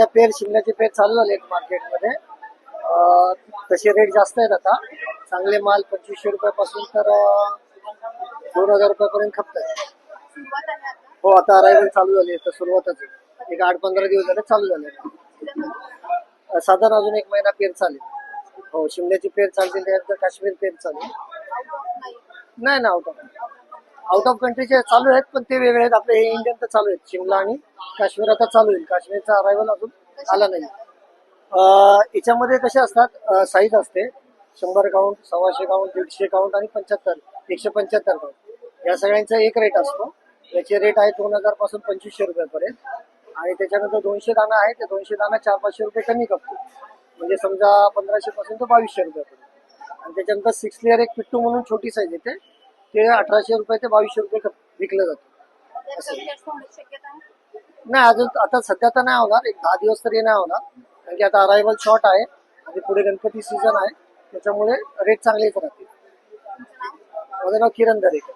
सध्या पेर शिमल्याचे पेर चालू झाले आहेत मार्केटमध्ये. तसे रेट जास्त आहेत आता. चांगले माल पंचवीसशे रुपयापासून तर दोन हजार रुपयापर्यंत खपत सुरुवात आहे हो आता अरायवल चालू झाली आहे. तर सुरुवातच आहे. एक आठ पंधरा दिवस झाले चालू झाले साधारण अजून एक महिना पेर चालेल. हो शिमल्याची पेर चालतील त्यानंतर काश्मीर पेर चालेल. नाही ना आउट आउट ऑफ कंट्रीचे चालू आहेत पण ते वेगळे आहेत. आपले हे इंडियन तर चालू आहेत. शिमला आणि काश्मीर आता चालू होईल काश्मीरचा अरायवल अजून आला नाही. याच्यामध्ये कसे असतात? साईज असते. शंभर काउंट सव्वाशे काउंट दीडशे काउंट आणि पंच्याहत्तर एकशे पंच्याहत्तर काउंट या सगळ्यांचा एक रेट असतो. याचे रेट आहे दोन हजारपासून पंचवीसशे रुपयापर्यंत. आणि त्याच्यानंतर दोनशे दाना आहे ते दोनशे दाना चार पाचशे रुपये कमी करतो. म्हणजे समजा पंधराशे पासून तर बावीसशे रुपयापर्यंत. आणि त्याच्यानंतर सिक्स लेअर एक पिट्टू म्हणून छोटी साईज येते. ते अठराशे रुपये ते बावीसशे रुपये विकलं जातं. नाही अजून आता सध्या तर नाही होणार. एक दहा दिवस तरी नाही होणार. कारण की आता अरायवल शॉर्ट आहे आणि पुढे गणपती सीझन आहे. त्याच्यामुळे रेट चांगलेच राहतील माझं नाव किरण दरेकर.